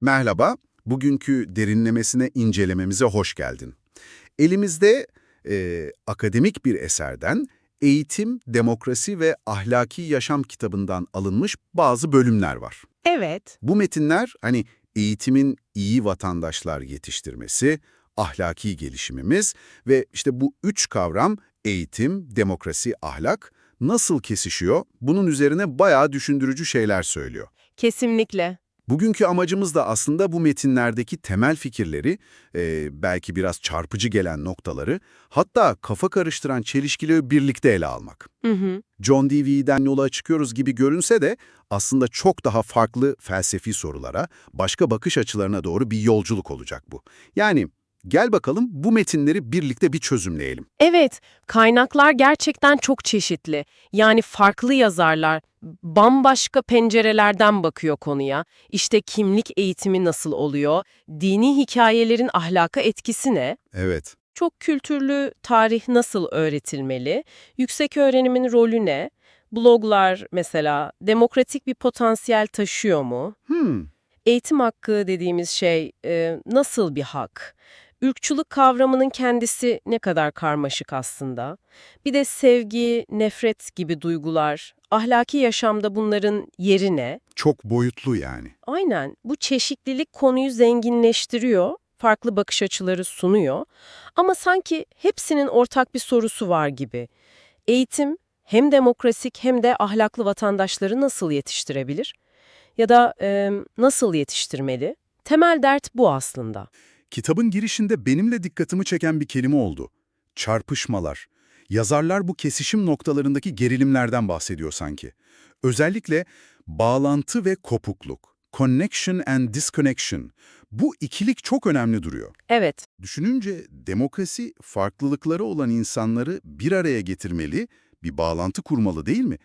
Merhaba, bugünkü derinlemesine incelememize hoş geldin. Elimizde e, akademik bir eserden Eğitim, Demokrasi ve Ahlaki Yaşam kitabından alınmış bazı bölümler var. Evet, Bu metinler hani eğitimin iyi vatandaşlar yetiştirmesi, ahlaki gelişimimiz ve işte bu üç kavram eğitim, demokrasi, ahlak nasıl kesişiyor bunun üzerine bayağı düşündürücü şeyler söylüyor. kesinlikle. Bugünkü amacımız da aslında bu metinlerdeki temel fikirleri, e, belki biraz çarpıcı gelen noktaları, hatta kafa karıştıran çelişkileri birlikte ele almak. Hı hı. John Dewey'den yola çıkıyoruz gibi görünse de aslında çok daha farklı felsefi sorulara, başka bakış açılarına doğru bir yolculuk olacak bu. Yani gel bakalım bu metinleri birlikte bir çözümleyelim. Evet, kaynaklar gerçekten çok çeşitli. Yani farklı yazarlar bambaşka pencerelerden bakıyor konuya. İşte kimlik eğitimi nasıl oluyor? Dini hikayelerin ahlaka etkisi ne? Evet. Çok kültürlü tarih nasıl öğretilmeli? Yüksek öğrenimin rolü ne? Bloglar mesela demokratik bir potansiyel taşıyor mu? Hmm. Eğitim hakkı dediğimiz şey e, nasıl bir hak? Ürkçülük kavramının kendisi ne kadar karmaşık aslında. Bir de sevgi, nefret gibi duygular, ahlaki yaşamda bunların yeri ne? Çok boyutlu yani. Aynen bu çeşitlilik konuyu zenginleştiriyor, farklı bakış açıları sunuyor. Ama sanki hepsinin ortak bir sorusu var gibi. Eğitim hem demokrasik hem de ahlaklı vatandaşları nasıl yetiştirebilir? Ya da e, nasıl yetiştirmeli? Temel dert bu aslında. Kitabın girişinde benimle dikkatimi çeken bir kelime oldu. Çarpışmalar. Yazarlar bu kesişim noktalarındaki gerilimlerden bahsediyor sanki. Özellikle bağlantı ve kopukluk, connection and disconnection. Bu ikilik çok önemli duruyor. Evet, Düşününce demokrasi farklılıkları olan insanları bir araya getirmeli, bir bağlantı kurmalı değil mi?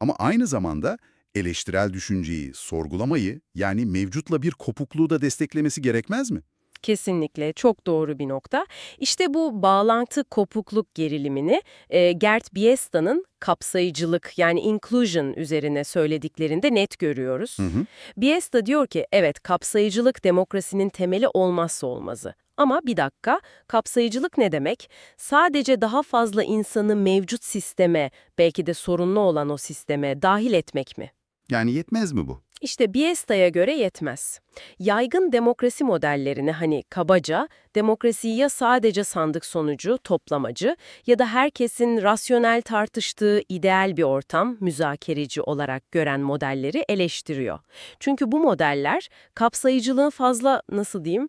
Ama aynı zamanda eleştirel düşünceyi, sorgulamayı yani mevcutla bir kopukluğu da desteklemesi gerekmez mi? Kesinlikle çok doğru bir nokta. İşte bu bağlantı kopukluk gerilimini e, Gert Biesta'nın kapsayıcılık yani inclusion üzerine söylediklerinde net görüyoruz. Hı hı. Biesta diyor ki evet kapsayıcılık demokrasinin temeli olmazsa olmazı. Ama bir dakika, kapsayıcılık ne demek? Sadece daha fazla insanı mevcut sisteme, belki de sorunlu olan o sisteme dahil etmek mi? Yani yetmez mi bu? İşte Biesta'ya göre yetmez. Yaygın demokrasi modellerini hani kabaca demokrasiyi ya sadece sandık sonucu, toplamacı ya da herkesin rasyonel tartıştığı ideal bir ortam, müzakereci olarak gören modelleri eleştiriyor. Çünkü bu modeller kapsayıcılığın fazla nasıl diyeyim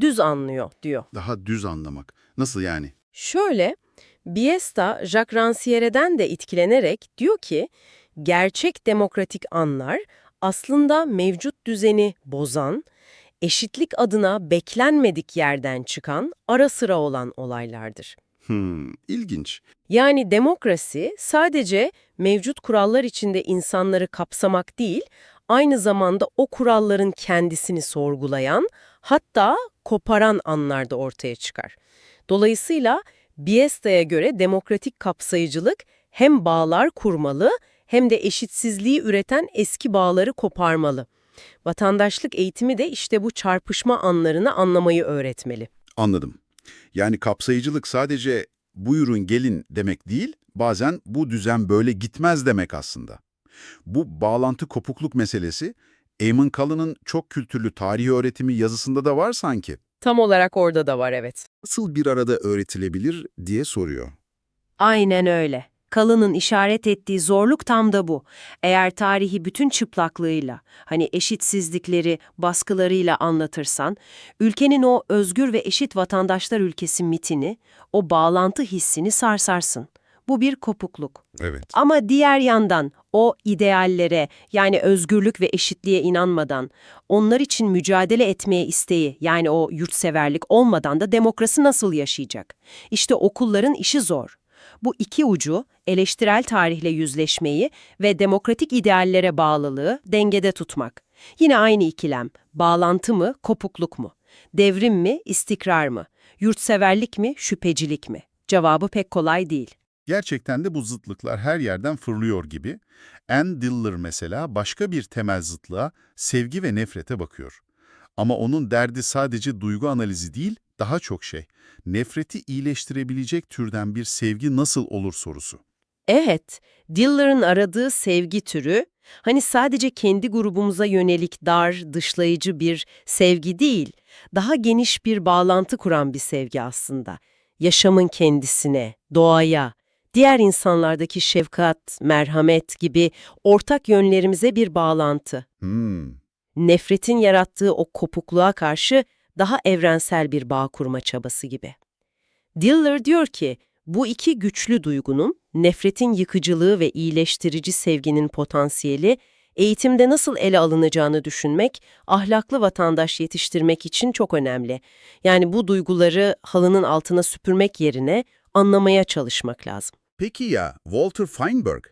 düz anlıyor diyor. Daha düz anlamak. Nasıl yani? Şöyle, Biesta, Jacques Rancière'den de etkilenerek diyor ki, gerçek demokratik anlar aslında mevcut düzeni bozan, eşitlik adına beklenmedik yerden çıkan, ara sıra olan olaylardır. Hmm, ilginç. Yani demokrasi sadece mevcut kurallar içinde insanları kapsamak değil, aynı zamanda o kuralların kendisini sorgulayan, hatta koparan anlarda ortaya çıkar. Dolayısıyla Biesta'ya göre demokratik kapsayıcılık hem bağlar kurmalı hem de eşitsizliği üreten eski bağları koparmalı. Vatandaşlık eğitimi de işte bu çarpışma anlarını anlamayı öğretmeli. Anladım. Yani kapsayıcılık sadece buyurun gelin demek değil, bazen bu düzen böyle gitmez demek aslında. Bu bağlantı kopukluk meselesi, Eamon Cullen'ın çok kültürlü tarih öğretimi yazısında da var sanki. Tam olarak orada da var evet. Nasıl bir arada öğretilebilir diye soruyor. Aynen öyle. Kalın'ın işaret ettiği zorluk tam da bu. Eğer tarihi bütün çıplaklığıyla, hani eşitsizlikleri, baskılarıyla anlatırsan, ülkenin o özgür ve eşit vatandaşlar ülkesi mitini, o bağlantı hissini sarsarsın. Bu bir kopukluk. Evet. Ama diğer yandan o ideallere yani özgürlük ve eşitliğe inanmadan, onlar için mücadele etmeye isteği yani o yurtseverlik olmadan da demokrasi nasıl yaşayacak? İşte okulların işi zor. Bu iki ucu eleştirel tarihle yüzleşmeyi ve demokratik ideallere bağlılığı dengede tutmak. Yine aynı ikilem, bağlantı mı, kopukluk mu? Devrim mi, istikrar mı? Yurtseverlik mi, şüphecilik mi? Cevabı pek kolay değil. Gerçekten de bu zıtlıklar her yerden fırlıyor gibi. Ann Diller mesela başka bir temel zıtlığa sevgi ve nefrete bakıyor. Ama onun derdi sadece duygu analizi değil, daha çok şey. Nefreti iyileştirebilecek türden bir sevgi nasıl olur sorusu. Evet, Diller'ın aradığı sevgi türü, hani sadece kendi grubumuza yönelik dar, dışlayıcı bir sevgi değil, daha geniş bir bağlantı kuran bir sevgi aslında. Yaşamın kendisine, doğaya, diğer insanlardaki şefkat, merhamet gibi ortak yönlerimize bir bağlantı. Hmm, Nefretin yarattığı o kopukluğa karşı daha evrensel bir bağ kurma çabası gibi. Diller diyor ki, bu iki güçlü duygunun, nefretin yıkıcılığı ve iyileştirici sevginin potansiyeli, eğitimde nasıl ele alınacağını düşünmek, ahlaklı vatandaş yetiştirmek için çok önemli. Yani bu duyguları halının altına süpürmek yerine anlamaya çalışmak lazım. Peki ya Walter Feinberg?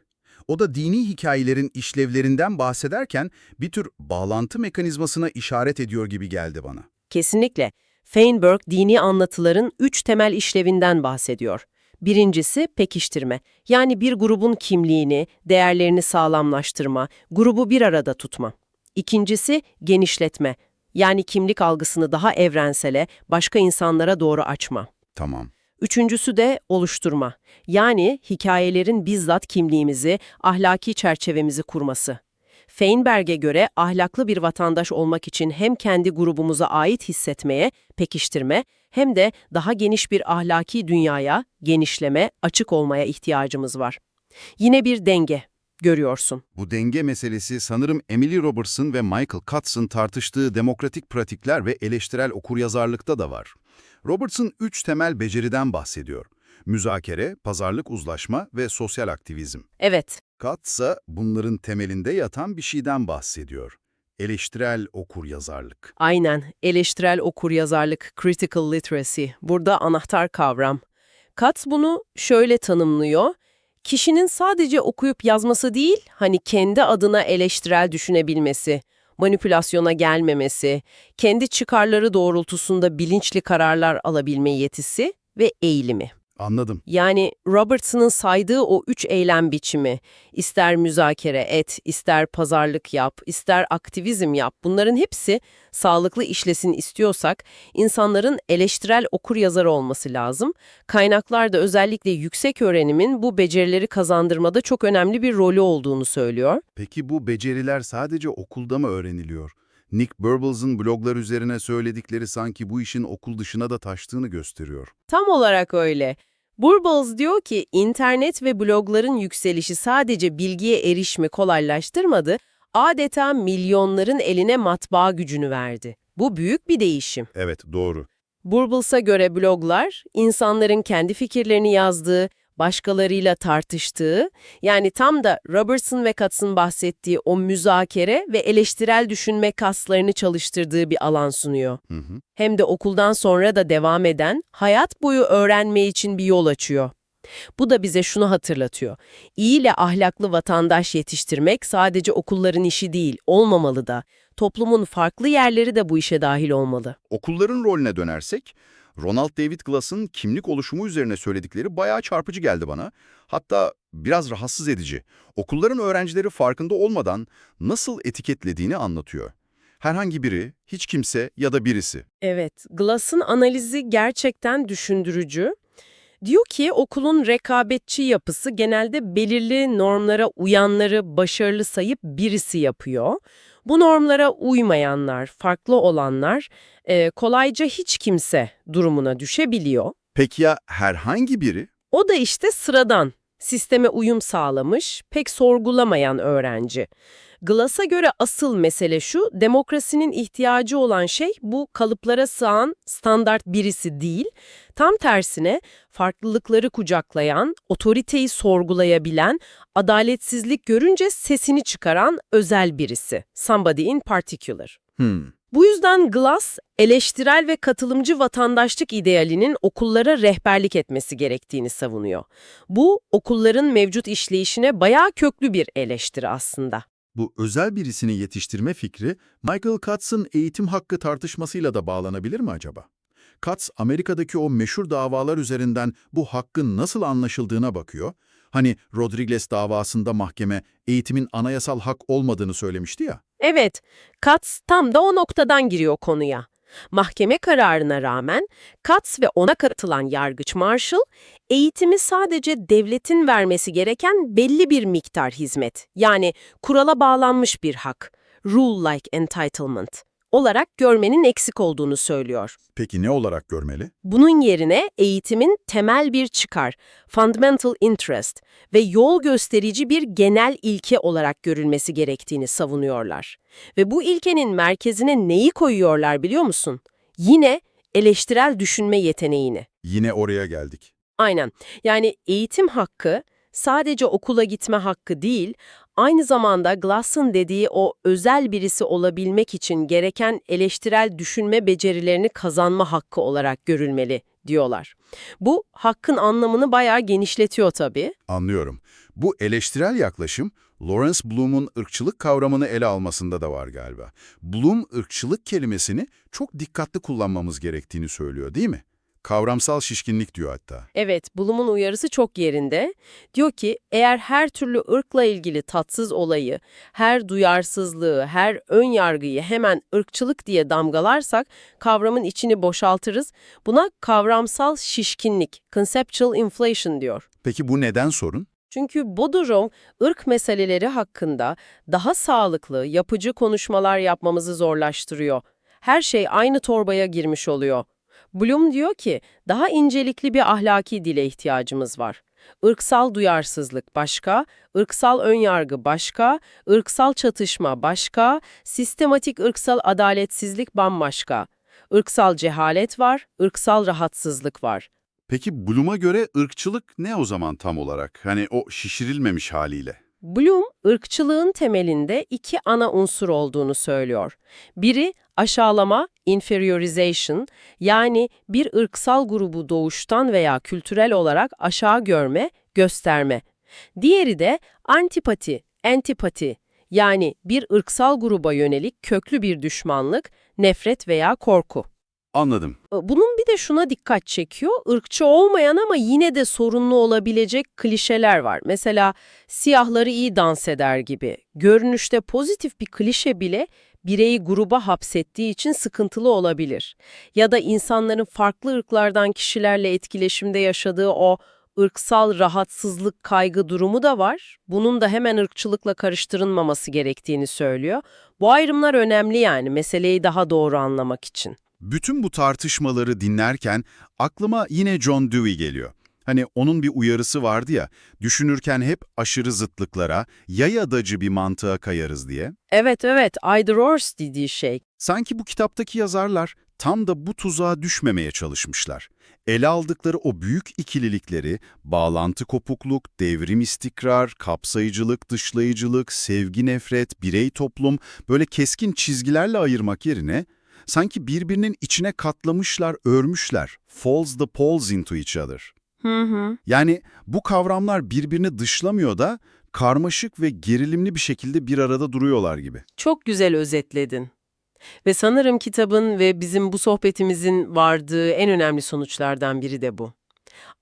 O da dini hikayelerin işlevlerinden bahsederken bir tür bağlantı mekanizmasına işaret ediyor gibi geldi bana. Kesinlikle. Feinberg dini anlatıların üç temel işlevinden bahsediyor. Birincisi pekiştirme, yani bir grubun kimliğini, değerlerini sağlamlaştırma, grubu bir arada tutma. İkincisi genişletme, yani kimlik algısını daha evrensele, başka insanlara doğru açma. Tamam. Üçüncüsü de oluşturma, yani hikayelerin bizzat kimliğimizi, ahlaki çerçevemizi kurması. Feinberg'e göre ahlaklı bir vatandaş olmak için hem kendi grubumuza ait hissetmeye, pekiştirme, hem de daha geniş bir ahlaki dünyaya, genişleme, açık olmaya ihtiyacımız var. Yine bir denge, görüyorsun. Bu denge meselesi sanırım Emily Robertson ve Michael Katz'ın tartıştığı demokratik pratikler ve eleştirel okuryazarlıkta da var. Robertson üç temel beceriden bahsediyor. Müzakere, pazarlık uzlaşma ve sosyal aktivizm. Evet, Katz ise bunların temelinde yatan bir şeyden bahsediyor. Eleştirel okuryazarlık. Aynen, eleştirel okuryazarlık, critical literacy, burada anahtar kavram. Katz bunu şöyle tanımlıyor. Kişinin sadece okuyup yazması değil, hani kendi adına eleştirel düşünebilmesi, manipülasyona gelmemesi, kendi çıkarları doğrultusunda bilinçli kararlar alabilme yetisi ve eğilimi. Anladım. Yani Robertson'ın saydığı o üç eylem biçimi, ister müzakere et, ister pazarlık yap, ister aktivizm yap, bunların hepsi sağlıklı işlesin istiyorsak insanların eleştirel okur yazarı olması lazım. Kaynaklarda özellikle yüksek öğrenimin bu becerileri kazandırmada çok önemli bir rolü olduğunu söylüyor. Peki bu beceriler sadece okulda mı öğreniliyor? Nick Burbles'ın bloglar üzerine söyledikleri sanki bu işin okul dışına da taştığını gösteriyor. Tam olarak öyle. Burbles diyor ki internet ve blogların yükselişi sadece bilgiye erişimi kolaylaştırmadı, adeta milyonların eline matbaa gücünü verdi. Bu büyük bir değişim. Evet, doğru. Burbles'a göre bloglar, insanların kendi fikirlerini yazdığı, başkalarıyla tartıştığı, yani tam da Robertson ve Katz'ın bahsettiği o müzakere ve eleştirel düşünme kaslarını çalıştırdığı bir alan sunuyor. Hı hı. Hem de okuldan sonra da devam eden, hayat boyu öğrenme için bir yol açıyor. Bu da bize şunu hatırlatıyor. İyi ile ahlaklı vatandaş yetiştirmek sadece okulların işi değil, olmamalı da. Toplumun farklı yerleri de bu işe dahil olmalı. Okulların rolüne dönersek, Ronald David Glass'ın kimlik oluşumu üzerine söyledikleri bayağı çarpıcı geldi bana. Hatta biraz rahatsız edici. Okulların öğrencileri farkında olmadan nasıl etiketlediğini anlatıyor. Herhangi biri, hiç kimse ya da birisi. Evet, Glass'ın analizi gerçekten düşündürücü. Diyor ki okulun rekabetçi yapısı genelde belirli normlara uyanları başarılı sayıp birisi yapıyor. Bu normlara uymayanlar, farklı olanlar e, kolayca hiç kimse durumuna düşebiliyor. Peki ya herhangi biri? O da işte sıradan, sisteme uyum sağlamış, pek sorgulamayan öğrenci. Glass'a göre asıl mesele şu, demokrasinin ihtiyacı olan şey bu kalıplara sığan standart birisi değil, tam tersine farklılıkları kucaklayan, otoriteyi sorgulayabilen, adaletsizlik görünce sesini çıkaran özel birisi. Somebody in particular. Hmm. Bu yüzden Glass, eleştirel ve katılımcı vatandaşlık idealinin okullara rehberlik etmesi gerektiğini savunuyor. Bu, okulların mevcut işleyişine bayağı köklü bir eleştiri aslında. Bu özel birisini yetiştirme fikri Michael Katz'ın eğitim hakkı tartışmasıyla da bağlanabilir mi acaba? Katz, Amerika'daki o meşhur davalar üzerinden bu hakkın nasıl anlaşıldığına bakıyor. Hani Rodriguez davasında mahkeme eğitimin anayasal hak olmadığını söylemişti ya. Evet, Katz tam da o noktadan giriyor konuya. Mahkeme kararına rağmen Katz ve ona katılan yargıç Marshall, eğitimi sadece devletin vermesi gereken belli bir miktar hizmet, yani kurala bağlanmış bir hak, rule-like entitlement olarak görmenin eksik olduğunu söylüyor. Peki ne olarak görmeli? Bunun yerine eğitimin temel bir çıkar, fundamental interest ve yol gösterici bir genel ilke olarak görülmesi gerektiğini savunuyorlar. Ve bu ilkenin merkezine neyi koyuyorlar biliyor musun? Yine eleştirel düşünme yeteneğini. Yine oraya geldik. Aynen. Yani eğitim hakkı sadece okula gitme hakkı değil, aynı zamanda Glass'ın dediği o özel birisi olabilmek için gereken eleştirel düşünme becerilerini kazanma hakkı olarak görülmeli diyorlar. Bu hakkın anlamını bayağı genişletiyor tabii. Anlıyorum. Bu eleştirel yaklaşım Lawrence Bloom'un ırkçılık kavramını ele almasında da var galiba. Bloom ırkçılık kelimesini çok dikkatli kullanmamız gerektiğini söylüyor değil mi? Kavramsal şişkinlik diyor hatta. Evet, Bloom'un uyarısı çok yerinde. Diyor ki, eğer her türlü ırkla ilgili tatsız olayı, her duyarsızlığı, her ön yargıyı hemen ırkçılık diye damgalarsak kavramın içini boşaltırız. Buna kavramsal şişkinlik, conceptual inflation diyor. Peki bu neden sorun? Çünkü Bodurov, ırk meseleleri hakkında daha sağlıklı, yapıcı konuşmalar yapmamızı zorlaştırıyor. Her şey aynı torbaya girmiş oluyor. Bloom diyor ki, daha incelikli bir ahlaki dile ihtiyacımız var. Irksal duyarsızlık başka, ırksal önyargı başka, ırksal çatışma başka, sistematik ırksal adaletsizlik bambaşka. Irksal cehalet var, ırksal rahatsızlık var. Peki Bloom'a göre ırkçılık ne o zaman tam olarak? Hani o şişirilmemiş haliyle. Bloom, ırkçılığın temelinde iki ana unsur olduğunu söylüyor. Biri aşağılama, inferiorization, yani bir ırksal grubu doğuştan veya kültürel olarak aşağı görme, gösterme. Diğeri de antipati, antipati, yani bir ırksal gruba yönelik köklü bir düşmanlık, nefret veya korku. Anladım. Bunun bir de şuna dikkat çekiyor, ırkçı olmayan ama yine de sorunlu olabilecek klişeler var. Mesela siyahları iyi dans eder gibi. Görünüşte pozitif bir klişe bile bireyi gruba hapsettiği için sıkıntılı olabilir. Ya da insanların farklı ırklardan kişilerle etkileşimde yaşadığı o ırksal rahatsızlık kaygı durumu da var. Bunun da hemen ırkçılıkla karıştırılmaması gerektiğini söylüyor. Bu ayrımlar önemli yani meseleyi daha doğru anlamak için. Bütün bu tartışmaları dinlerken aklıma yine John Dewey geliyor. Hani onun bir uyarısı vardı ya, düşünürken hep aşırı zıtlıklara, yayadacı bir mantığa kayarız diye. Evet evet, either or dediği şey. Sanki bu kitaptaki yazarlar tam da bu tuzağa düşmemeye çalışmışlar. Ele aldıkları o büyük ikililikleri, bağlantı kopukluk, devrim istikrar, kapsayıcılık, dışlayıcılık, sevgi nefret, birey toplum böyle keskin çizgilerle ayırmak yerine sanki birbirinin içine katlamışlar, örmüşler. Falls the poles into each other. Hı hı. Yani bu kavramlar birbirini dışlamıyor da karmaşık ve gerilimli bir şekilde bir arada duruyorlar gibi. Çok güzel özetledin. Ve sanırım kitabın ve bizim bu sohbetimizin vardığı en önemli sonuçlardan biri de bu.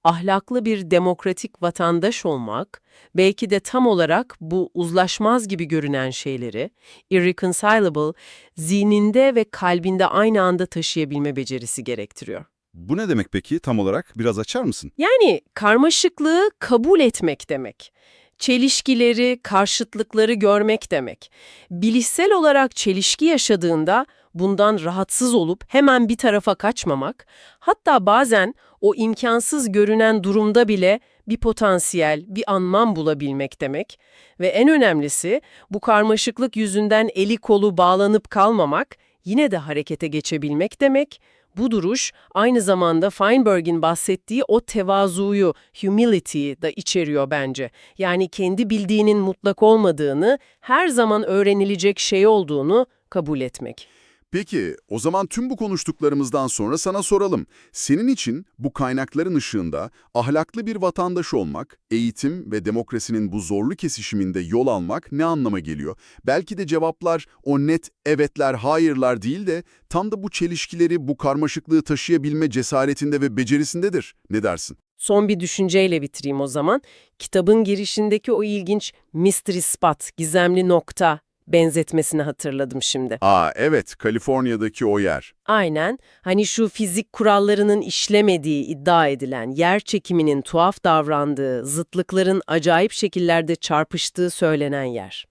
Ahlaklı bir demokratik vatandaş olmak, belki de tam olarak bu uzlaşmaz gibi görünen şeyleri, irreconcilable, zihninde ve kalbinde aynı anda taşıyabilme becerisi gerektiriyor. Bu ne demek peki tam olarak? Biraz açar mısın? Yani karmaşıklığı kabul etmek demek. Çelişkileri, karşıtlıkları görmek demek. Bilişsel olarak çelişki yaşadığında bundan rahatsız olup hemen bir tarafa kaçmamak, hatta bazen o imkansız görünen durumda bile bir potansiyel, bir anlam bulabilmek demek. Ve en önemlisi bu karmaşıklık yüzünden eli kolu bağlanıp kalmamak, yine de harekete geçebilmek demek. Bu duruş aynı zamanda Feinberg'in bahsettiği o tevazuyu, humility'yi da içeriyor bence. Yani kendi bildiğinin mutlak olmadığını, her zaman öğrenilecek şey olduğunu kabul etmek. Peki, o zaman tüm bu konuştuklarımızdan sonra sana soralım. Senin için bu kaynakların ışığında ahlaklı bir vatandaş olmak, eğitim ve demokrasinin bu zorlu kesişiminde yol almak ne anlama geliyor? Belki de cevaplar o net evetler, hayırlar değil de tam da bu çelişkileri, bu karmaşıklığı taşıyabilme cesaretinde ve becerisindedir. Ne dersin? Son bir düşünceyle bitireyim o zaman. Kitabın girişindeki o ilginç mystery spot, gizemli nokta benzetmesini hatırladım şimdi. Aa evet, Kaliforniya'daki o yer. Aynen, hani şu fizik kurallarının işlemediği iddia edilen, yer çekiminin tuhaf davrandığı, zıtlıkların acayip şekillerde çarpıştığı söylenen yer.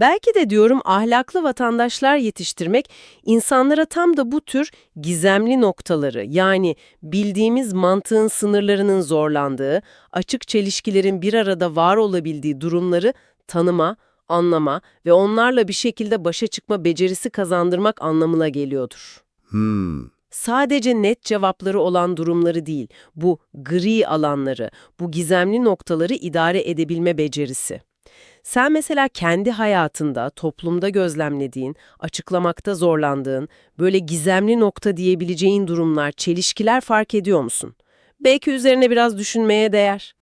Belki de diyorum ahlaklı vatandaşlar yetiştirmek insanlara tam da bu tür gizemli noktaları yani bildiğimiz mantığın sınırlarının zorlandığı, açık çelişkilerin bir arada var olabildiği durumları tanıma, anlama ve onlarla bir şekilde başa çıkma becerisi kazandırmak anlamına geliyordur. Hmm. Sadece net cevapları olan durumları değil, bu gri alanları, bu gizemli noktaları idare edebilme becerisi. Sen mesela kendi hayatında, toplumda gözlemlediğin, açıklamakta zorlandığın, böyle gizemli nokta diyebileceğin durumlar, çelişkiler fark ediyor musun? Belki üzerine biraz düşünmeye değer.